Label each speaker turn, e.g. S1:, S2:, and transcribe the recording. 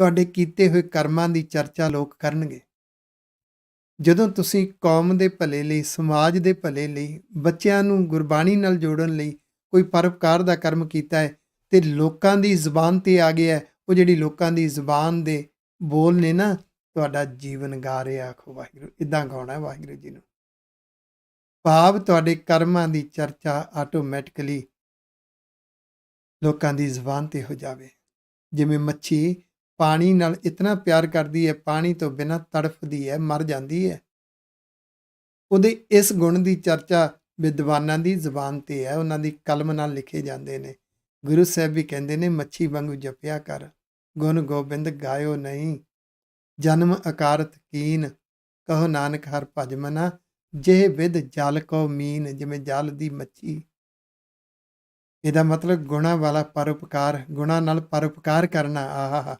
S1: ਤੁਹਾਡੇ ਕੀਤੇ ਹੋਏ ਕਰਮਾਂ ਦੀ ਚਰਚਾ ਲੋਕ ਕਰਨਗੇ। ਜਦੋਂ ਤੁਸੀਂ ਕੌਮ ਦੇ ਭਲੇ ਲਈ ਸਮਾਜ ਦੇ ਭਲੇ ਲਈ ਬੱਚਿਆਂ ਨੂੰ ਗੁਰਬਾਣੀ ਨਾਲ ਜੋੜਨ ਲਈ ਕੋਈ ਪਰਉਪਕਾਰ ਦਾ ਕਰਮ ਕੀਤਾ ਹੈ ਤੇ ਲੋਕਾਂ ਦੀ ਜ਼ੁਬਾਨ ਤੇ ਆ ਗਿਆ ਹੈ, ਉਹ ਜਿਹੜੀ ਲੋਕਾਂ ਦੀ ਜ਼ੁਬਾਨ ਦੇ ਬੋਲ ਨੇ ਨਾ ਤੁਹਾਡਾ ਜੀਵਨ ਗਾ ਰਿਹਾ। ਆਖੋ ਵਾਹਿਗੁਰੂ ਇਦਾਂ ਗਾਉਣਾ ਹੈ ਵਾਹਿਗੁਰੂ ਜੀ ਨੂੰ। ਭਾਵ ਤੁਹਾਡੇ ਕਰਮਾਂ ਦੀ ਚਰਚਾ ਆਟੋਮੈਟਿਕਲੀ ਲੋਕਾਂ ਦੀ ਜ਼ੁਬਾਨ ਤੇ ਹੋ ਜਾਵੇ। ਜਿਵੇਂ ਮੱਛੀ ਪਾਣੀ ਨਾਲ ਇਤਨਾ ਪਿਆਰ ਕਰਦੀ ਹੈ, ਪਾਣੀ ਤੋਂ ਬਿਨਾਂ ਤੜਫਦੀ ਹੈ, ਮਰ ਜਾਂਦੀ ਹੈ। ਉਹਦੇ ਇਸ ਗੁਣ ਦੀ ਚਰਚਾ ਵਿਦਵਾਨਾਂ ਦੀ ਜ਼ੁਬਾਨ ਤੇ ਹੈ, ਉਹਨਾਂ ਦੀ ਕਲਮ ਨਾਲ ਲਿਖੇ ਜਾਂਦੇ ਨੇ। ਗੁਰੂ ਸਾਹਿਬ ਵੀ ਕਹਿੰਦੇ ਨੇ, ਮੱਛੀ ਵਾਂਗੂ ਜਪਿਆ ਕਰ, ਗੁਣ ਗੋਬਿੰਦ ਗਾਇਓ ਨਹੀਂ। ਜਨਮ ਅਕਾਰਤ ਕੀਨ, ਕਹੋ ਨਾਨਕ ਹਰ ਭਜ ਮਨਾ, ਜੇ ਵਿਦ ਜਲ ਕੋ ਮੀਨ, ਜਿਵੇਂ ਜਲ ਦੀ ਮੱਛੀ। ਇਹਦਾ ਮਤਲਬ ਗੁਣਾ ਵਾਲਾ ਪਰਉਪਕਾਰ, ਗੁਣਾ ਨਾਲ ਪਰਉਪਕਾਰ ਕਰਨਾ, ਆਹਾ